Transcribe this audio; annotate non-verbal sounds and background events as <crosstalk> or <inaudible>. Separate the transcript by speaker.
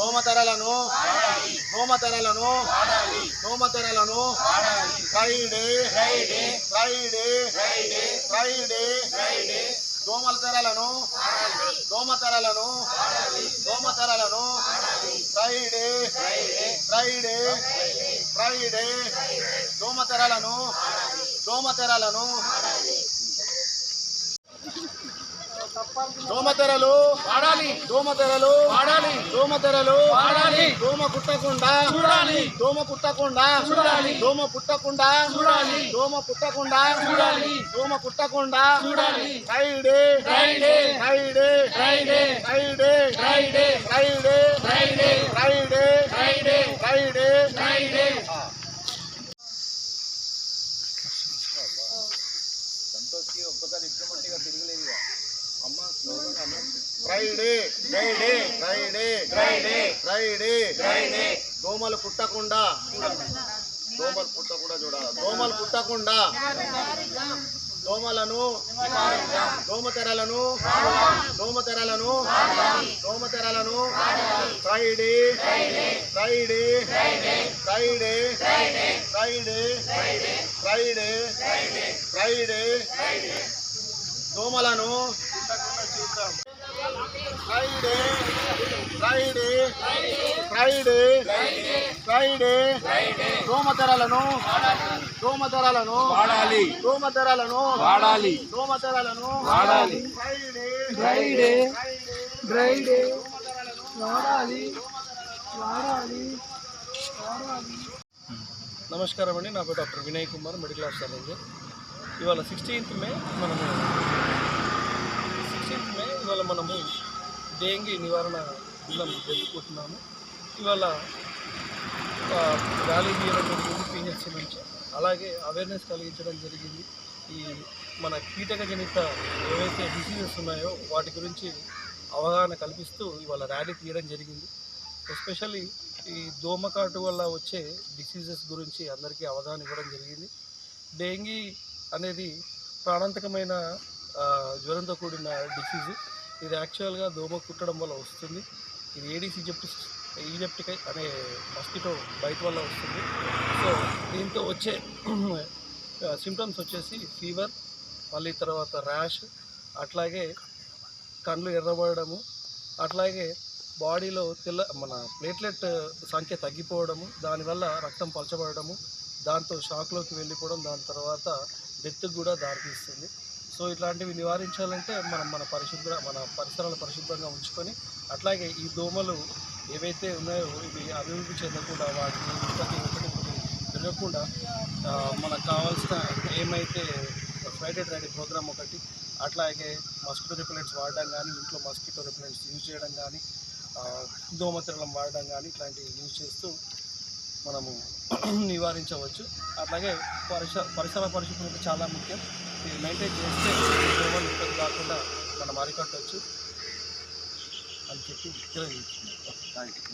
Speaker 1: దోమతెరలను దోమతెరలను దోమతెరలను Friday Friday. Friday Friday. Friday దోమల తెరలను దోమతెరలను దోమతెరలను ఫ్రైడే ఫ్రైడే. ఫ్రైడే దోమతెరలను దోమతెరలను దోమతెరలు
Speaker 2: వాడాలి.
Speaker 1: దోమతెరలు
Speaker 2: వాడాలి.
Speaker 1: దోమతెరలు
Speaker 2: వాడాలి.
Speaker 1: దోమ కుట్టకుండా
Speaker 2: చూడాలి.
Speaker 1: దోమ కుట్టకుండా
Speaker 2: చూడాలి.
Speaker 1: దోమ పుట్టకుండా
Speaker 2: చూడాలి.
Speaker 1: దోమ పుట్టకుండా
Speaker 2: చూడాలి.
Speaker 1: దోమ కుట్టకుండా
Speaker 2: చూడాలి.
Speaker 1: Friday
Speaker 2: Friday
Speaker 1: Friday
Speaker 2: Friday
Speaker 1: Friday
Speaker 2: Friday
Speaker 1: Friday
Speaker 2: Friday
Speaker 1: Friday
Speaker 2: Friday
Speaker 1: Friday
Speaker 2: Friday
Speaker 1: సంతోష్కి ఒక్కసారి ఇచ్చినట్టుగా తిరగలేదు Friday Friday Friday Friday Friday Friday దోమలు పుట్టకుండా దోమలు పుట్టకుండా చూడాలి దోమలు పుట్టకుండా దోమలను దోమతెరలను దోమతెరలను దోమతెరలను Friday Friday Friday Friday Friday Friday దోమలను Friday Friday Friday Friday దోమతెరలను దోమతెరలను
Speaker 2: వాడాలి
Speaker 1: దోమతెరలను
Speaker 2: వాడాలి
Speaker 1: దోమతెరలను
Speaker 2: వాడాలి.
Speaker 1: ఫ్రైడే
Speaker 2: ఫ్రైడే
Speaker 1: ఫ్రైడే
Speaker 2: వాడాలి
Speaker 3: నమస్కారం అండి నా పేరు doctor Vinay Kumar medical officer అండి ఇవాళ సిక్స్టీన్త్ మే మనము సిక్స్టీన్త్ ఇవాళ మనము డెంగీ నివారణ దినం జరుపుకుంటున్నాము ఇవాళ ఆ, ర్యాలీ తీయడం జరిగింది పిహెచ్సి నుంచి అలాగే అవేర్నెస్ కలిగించడం జరిగింది. ఈ మన కీటకజనిత ఏవైతే డిసీజెస్ ఉన్నాయో వాటి గురించి అవగాహన కల్పిస్తూ ఇవాళ ర్యాలీ తీయడం జరిగింది. ఎస్పెషల్లీ ఈ దోమకాటు వల్ల వచ్చే డిసీజెస్ గురించి అందరికీ అవగాహన ఇవ్వడం జరిగింది. డెంగీ అనేది ప్రాణాంతకమైన జ్వరంతో కూడిన డిసీజ్ ఇది యాక్చువల్గా దోమ కుట్టడం వల్ల వస్తుంది. ఇది ఏడీస్ ఈజిప్టిస్ ఈజిప్టికై అనే మస్కిటో బయట వల్ల వస్తుంది. సో దీంతో వచ్చే <clears throat> సిమ్టమ్స్ వచ్చేసి ఫీవర్ మళ్ళీ తర్వాత ర్యాష్ అట్లాగే కళ్ళు ఎర్రబడము అట్లాగే బాడీలో తెల్ల మన ప్లేట్లెట్ సంఖ్య తగ్గిపోవడము దానివల్ల రక్తం పలచబడము దాంతో షాక్లోకి వెళ్ళిపోవడం దాని తర్వాత డెత్ కూడా దారితీస్తుంది. సో ఇట్లాంటివి నివారించాలంటే మనం మన పరిశుభ్ర మన పరిసరాలు పరిశుభ్రంగా ఉంచుకొని అట్లాగే ఈ దోమలు ఏవైతే ఉన్నాయో ఇవి అభివృద్ధి చెందకుండా వాటిని ఒకటి ఒకటి పెరగకుండా మనకు కావాల్సిన ఏమైతే ఫ్రైడే రైడీ ప్రోగ్రామ్ ఒకటి అట్లాగే మస్కిటో రిపెలెంట్స్ వాడడం కానీ ఇంట్లో మస్కిటో రిపెలెంట్స్ యూజ్ చేయడం కానీ దోమతిరళం వాడడం కానీ ఇట్లాంటివి యూజ్ చేస్తూ మనము <clears throat> నివారించవచ్చు. అట్లాగే పరిస పరిసర పరిశుభ్రత చాలా ముఖ్యం. ఇది మెయింటైన్ చేస్తే దోమలు ఇబ్బంది కాకుండా మనం అరికట్టవచ్చు అని చెప్పి విక్రయించుకున్నాం థ్యాంక్ యూ